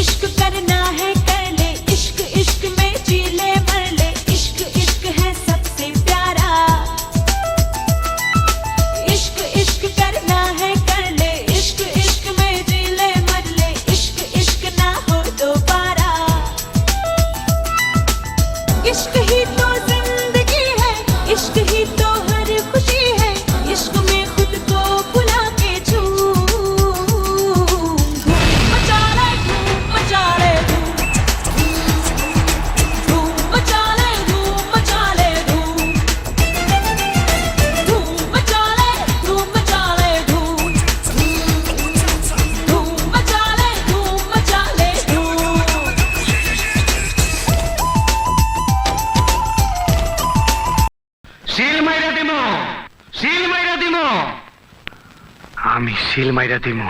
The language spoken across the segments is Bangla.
इश्क करना है कर ले इश्क इश्क में শিল মাইরা দিম।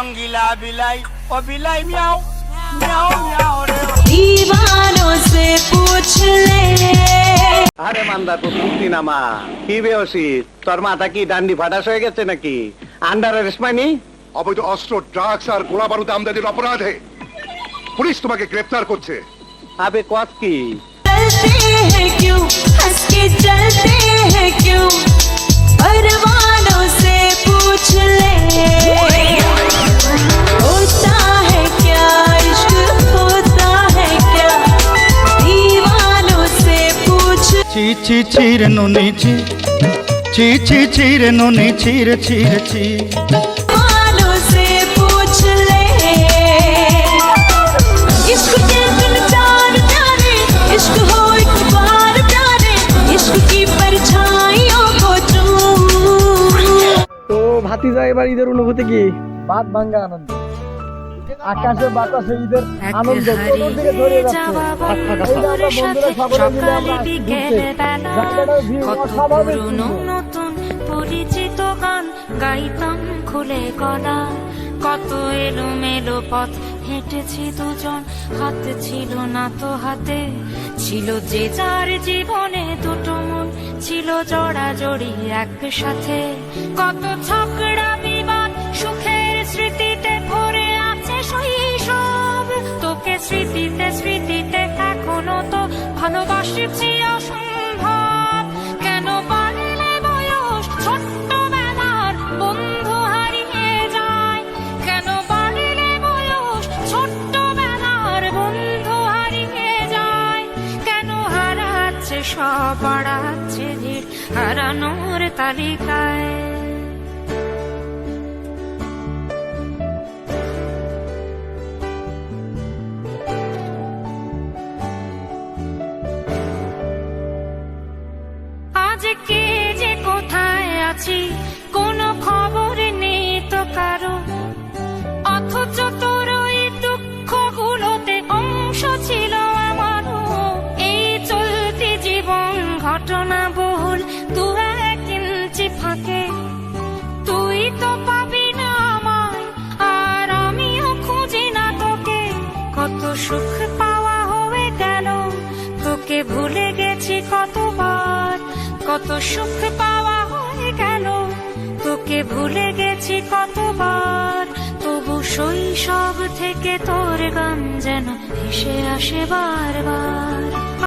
রঙ্গিলা বিলাই ও বিলাই মিয়াও মিয়াও মিয়াও রে। দিবানো সে পুছলে। আরে মান্দা তো সুক্তি নামা। কি বেওসি তোর মাথা কি ডান্ডি ফাটাস হয়ে গেছে নাকি? আন্ডার অ্যারেস্ট অবৈধ অস্ত্র ড্রাগস আর গোলা বারুদ আমদানির অপরাধে। পুলিশ তোমাকে গ্রেফতার করছে। আবে কত কি? চলতে হ্যাঁ কিউ হাসকে চলতে হ্যাঁ কিউ। ছি ছির নুনি ছি। ছি ছি ছির নুনি ছির ছির ছি। তো ভাতিজা এবার ঈদের অনুভূতি কি? বাদ ভাঙ্গা আনন্দ। আকাশে বাতাসে ঈদের আনন্দ চতুর্দিকে ছড়িয়ে যাচ্ছে। আমরা বন্ধুরা সকলে মিলে আমরা আসছি ভিড় অস্বাভাবিক। নতুন পরিচিত গান। গাইতাম খুলে গলা। কত এলো মেলো পথ হেঁটেছি দুজন। হাত ছিল না তো হাতে। ছিল যে যার জীবনে দুটো মন। ছিল জড়া জড়ি একসাথে। কত ঝগড়া তোকে স্মৃতিতে স্মৃতিতে এখনও তো ভালোবাসছি অসম্ভব কেন বাড়লে বয়স ছোট্টবেলার বন্ধু হারিয়ে যায়? কেন বাড়লে বয়স ছোট্টবেলার বন্ধু হারিয়ে যায়? কেন হারাচ্ছে সব বাড়াচ্ছে হারানোর তালিকায়? আছি কোনো খবর নেই তো কারও। অথচ তোর ওই দুঃখগুলোতে অংশ ছিল আমারও। এই চলতি জীবন ঘটনা বহুল দু এক ইঞ্চি ফাঁকে। তুই তো পাবি না আমায়, আর আমিও খুঁজি না তোকে। কত সুখ পাওয়া হয়ে গেল, তোকে ভুলে গেছি কতবার। কত সুখ পাওয়া ভুলে গেছি কতবার তবু শৈশব থেকে তোর গান যেন ভেসে আসে বারবার।